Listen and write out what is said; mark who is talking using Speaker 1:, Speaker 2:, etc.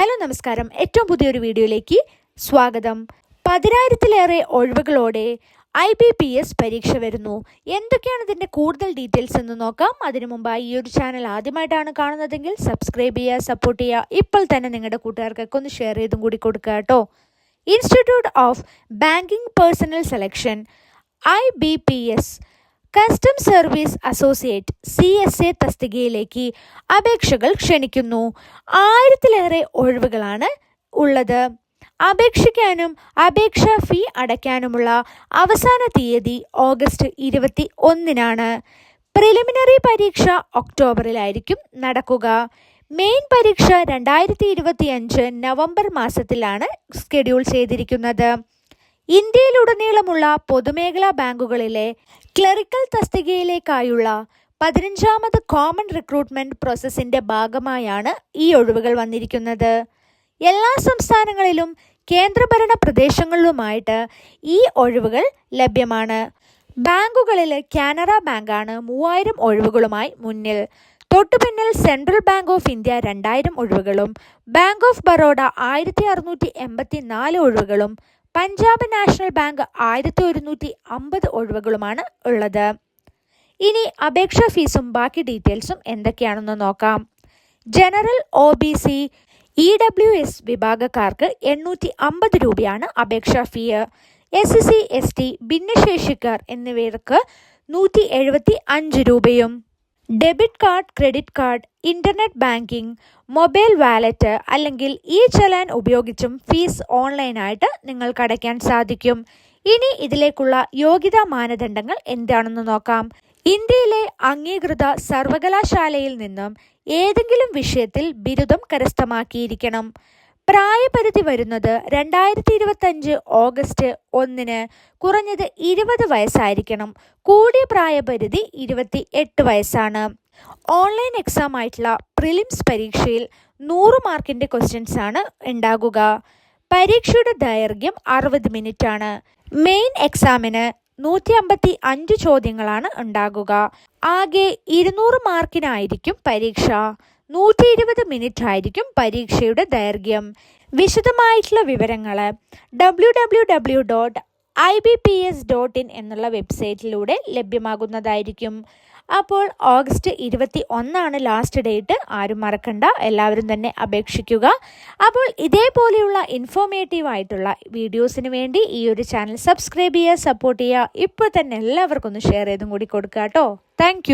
Speaker 1: Hello നമസ്കാരം. ഏറ്റവും പുതിയൊരു വീഡിയോയിലേക്ക് സ്വാഗതം. പതിനായിരത്തിലേറെ ഒഴിവുകളോടെ ഐ ബി പി എസ് പരീക്ഷ വരുന്നു. എന്തൊക്കെയാണ് ഇതിന്റെ കൂടുതൽ ഡീറ്റെയിൽസ് എന്ന് നോക്കാം. അതിനു മുമ്പായി ഈ ഒരു ചാനൽ ആദ്യമായിട്ടാണ് കാണുന്നതെങ്കിൽ സബ്സ്ക്രൈബ് ചെയ്യുക സപ്പോർട്ട് ചെയ്യുക. ഇപ്പോൾ തന്നെ നിങ്ങളുടെ കൂട്ടുകാർക്കൊക്കെ ഒന്ന് ഷെയർ ചെയ്തും കൂടി കൊടുക്കുക കേട്ടോ. Institute of Banking Personnel Selection I B P S. Custom service associate C S A തസ്തികയിലേക്ക് അപേക്ഷകൾ ക്ഷണിക്കുന്നു. ആയിരത്തിലേറെ ഒഴിവുകളാണ് ഉള്ളത്. അപേക്ഷിക്കാനും അപേക്ഷാ ഫീ അടയ്ക്കാനുമുള്ള അവസാന തീയതി ഓഗസ്റ്റ് ഇരുപത്തി ഒന്നിനാണ് പ്രിലിമിനറി പരീക്ഷ ഒക്ടോബറിലായിരിക്കും നടക്കുക. മെയിൻ പരീക്ഷ രണ്ടായിരത്തി ഇരുപത്തിയഞ്ച് നവംബർ മാസത്തിലാണ് സ്കെഡ്യൂൾ ചെയ്തിരിക്കുന്നത്. ഇന്ത്യയിലുടനീളമുള്ള പൊതുമേഖലാ ബാങ്കുകളിലെ ക്ലറിക്കൽ തസ്തികയിലേക്കായുള്ള പതിനഞ്ചാമത് കോമൺ റിക്രൂട്ട്മെന്റ് പ്രോസസ്സിന്റെ ഭാഗമായാണ് ഈ ഒഴിവുകൾ വന്നിരിക്കുന്നത്. എല്ലാ സംസ്ഥാനങ്ങളിലും കേന്ദ്രഭരണ പ്രദേശങ്ങളിലുമായിട്ട് ഈ ഒഴിവുകൾ ലഭ്യമാണ്. ബാങ്കുകളിൽ കാനറ ബാങ്കാണ് മൂവായിരം ഒഴിവുകളുമായി മുന്നിൽ. തൊട്ടുപിന്നിൽ സെൻട്രൽ ബാങ്ക് ഓഫ് ഇന്ത്യ രണ്ടായിരം ഒഴിവുകളും ബാങ്ക് ഓഫ് ബറോഡ ആയിരത്തി അറുന്നൂറ്റി എൺപത്തി നാല് ഒഴിവുകളും പഞ്ചാബ് നാഷണൽ ബാങ്ക് ആയിരത്തി ഒരുന്നൂറ്റി അമ്പത് ഒഴിവുകളുമാണ് ഉള്ളത്. ഇനി അപേക്ഷാ ഫീസും ബാക്കി ഡീറ്റെയിൽസും എന്തൊക്കെയാണെന്ന് നോക്കാം. General O B C E W S വിഭാഗക്കാർക്ക് എണ്ണൂറ്റി അമ്പത് രൂപയാണ് അപേക്ഷാ fee. S C S T ഭിന്നശേഷിക്കാർ എന്നിവർക്ക് നൂറ്റി എഴുപത്തി അഞ്ച് രൂപയും debit card credit card internet banking mobile wallet അല്ലെങ്കിൽ ഇ ചലാൻ ഉപയോഗിച്ചും ഫീസ് ഓൺലൈനായിട്ട് നിങ്ങൾക്ക് അടയ്ക്കാൻ സാധിക്കും. ഇനി ഇതിലേക്കുള്ള യോഗ്യതാ മാനദണ്ഡങ്ങൾ എന്താണെന്ന് നോക്കാം. ഇന്ത്യയിലെ അംഗീകൃത സർവകലാശാലയിൽ നിന്നും ഏതെങ്കിലും വിഷയത്തിൽ ബിരുദം കരസ്ഥമാക്കിയിരിക്കണം. പ്രായപരിധി വരുന്നത് രണ്ടായിരത്തി ഇരുപത്തഞ്ച് ഓഗസ്റ്റ് ഒന്നിന് കുറഞ്ഞത് ഇരുപത് വയസ്സായിരിക്കണം. കൂടിയ പ്രായപരിധി ഇരുപത്തി എട്ട് വയസ്സാണ്. ഓൺലൈൻ എക്സാം ആയിട്ടുള്ള പ്രിലിംസ് പരീക്ഷയിൽ നൂറ് മാർക്കിന്റെ ക്വസ്റ്റ്യൻസ് ആണ് ഉണ്ടാകുക. പരീക്ഷയുടെ ദൈർഘ്യം അറുപത് മിനിറ്റ് ആണ് മെയിൻ എക്സാമിന് നൂറ്റി അമ്പത്തി അഞ്ച് ചോദ്യങ്ങളാണ് ഉണ്ടാകുക. ആകെ ഇരുന്നൂറ് മാർക്കിനായിരിക്കും പരീക്ഷ. നൂറ്റി ഇരുപത് മിനിറ്റ് ആയിരിക്കും പരീക്ഷയുടെ ദൈർഘ്യം. വിശദമായിട്ടുള്ള വിവരങ്ങൾ W W W dot I B P S dot in എന്നുള്ള വെബ്സൈറ്റിലൂടെ ലഭ്യമാകുന്നതായിരിക്കും. അപ്പോൾ ഓഗസ്റ്റ് ഇരുപത്തി ഒന്നാണ് ലാസ്റ്റ് ഡേറ്റ് ആരും മറക്കണ്ട. എല്ലാവരും തന്നെ അപേക്ഷിക്കുക. അപ്പോൾ ഇതേപോലെയുള്ള ഇൻഫോർമേറ്റീവ് ആയിട്ടുള്ള വീഡിയോസിന് വേണ്ടി ഈ ഒരു ചാനൽ സബ്സ്ക്രൈബ് ചെയ്യുക സപ്പോർട്ട് ചെയ്യുക. ഇപ്പോൾ തന്നെ എല്ലാവർക്കും ഒന്ന് ഷെയർ ചെയ്തും കൂടി കൊടുക്കുക കേട്ടോ. താങ്ക്